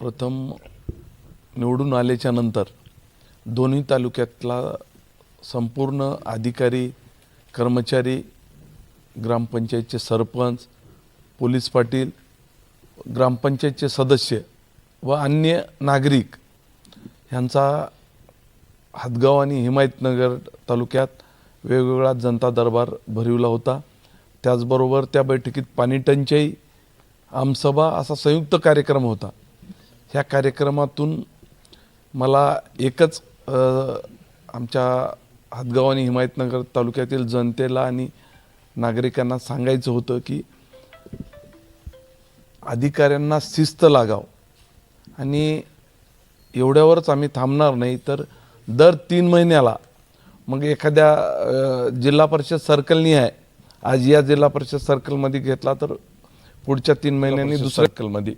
प्रथम निवडून आल्याच्यानंतर दोन्ही तालुक्यातला संपूर्ण अधिकारी कर्मचारी ग्रामपंचायतचे सरपंच पोलीस पाटील ग्रामपंचायतचे सदस्य व अन्य नागरिक ह्यांचा हातगाव आणि हिमायतनगर तालुक्यात वेगवेगळा जनता दरबार भरविला होता. त्याचबरोबर त्या बैठकीत पाणी टंचाई आमसभा असा संयुक्त कार्यक्रम होता. ह्या कार्यक्रमातून मला एकच आमच्या हातगाव आणि हिमायतनगर तालुक्यातील जनतेला आणि नागरिकांना सांगायचं होतं की अधिकाऱ्यांना शिस्त लागाव. आणि एवढ्यावरच आम्ही थांबणार नाही तर दर तीन महिन्याला मग एखाद्या जिल्हा परिषद सर्कलनी आहे आज या जिल्हा परिषद सर्कलमध्ये घेतला तर पुढच्या तीन महिन्यांनी दुसऱ्या सर्कलमध्ये.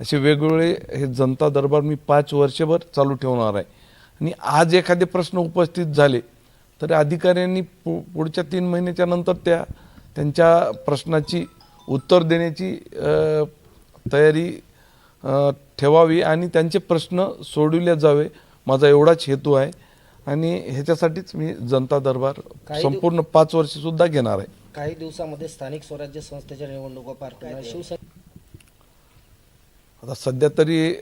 असे वेगवेगळे हे जनता दरबार मी पाच वर्षभर चालू ठेवणार आहे. आणि आज एखादे प्रश्न उपस्थित झाले तर अधिकाऱ्यांनी पु पुढच्या तीन महिन्याच्या नंतर त्या त्यांच्या प्रश्नाची उत्तर देण्याची तयारी ठेवावी आणि त्यांचे प्रश्न सोडविले जावे माझा एवढाच हेतू आहे. आणि ह्याच्यासाठीच मी जनता दरबार संपूर्ण पाच वर्ष सुद्धा घेणार आहे. काही दिवसामध्ये स्थानिक स्वराज्य संस्थेच्या निवडणुका पार पडणार. शिवसेना आता सध्या तरी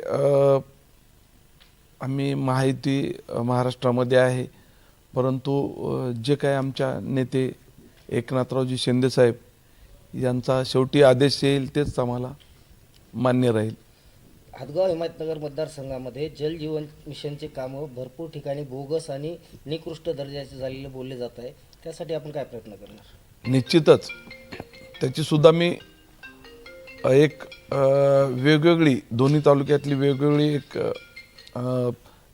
आम्ही महायुती अ, महाराष्ट्रामध्ये आहे. परंतु जे काय आमच्या नेते एकनाथरावजी शिंदेसाहेब यांचा शेवटी आदेश येईल तेच आम्हाला मान्य राहील. हातगाव हिमायतनगर मतदारसंघामध्ये जल जीवन मिशनचे कामं भरपूर ठिकाणी बोगस आणि निकृष्ट दर्जाचे झालेले बोलले जात आहे. त्यासाठी आपण काय प्रयत्न करणार? निश्चितच. त्याची सुद्धा मी एक वेगवेगळी दोन्ही तालुक्यातली वेगवेगळी एक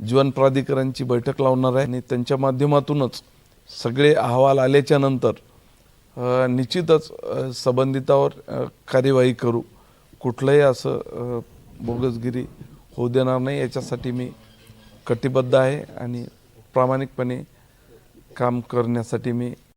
जीवन प्राधिकरणची बैठक लावणार आहे आणि त्यांच्या माध्यमातूनच सगळे अहवाल आल्याच्यानंतर निश्चितच संबंधितावर कार्यवाही करू. कुठलंही असं बोगसगिरी होऊ देणार नाही. याच्यासाठी मी कटिबद्ध आहे आणि प्रामाणिकपणे काम करण्यासाठी मी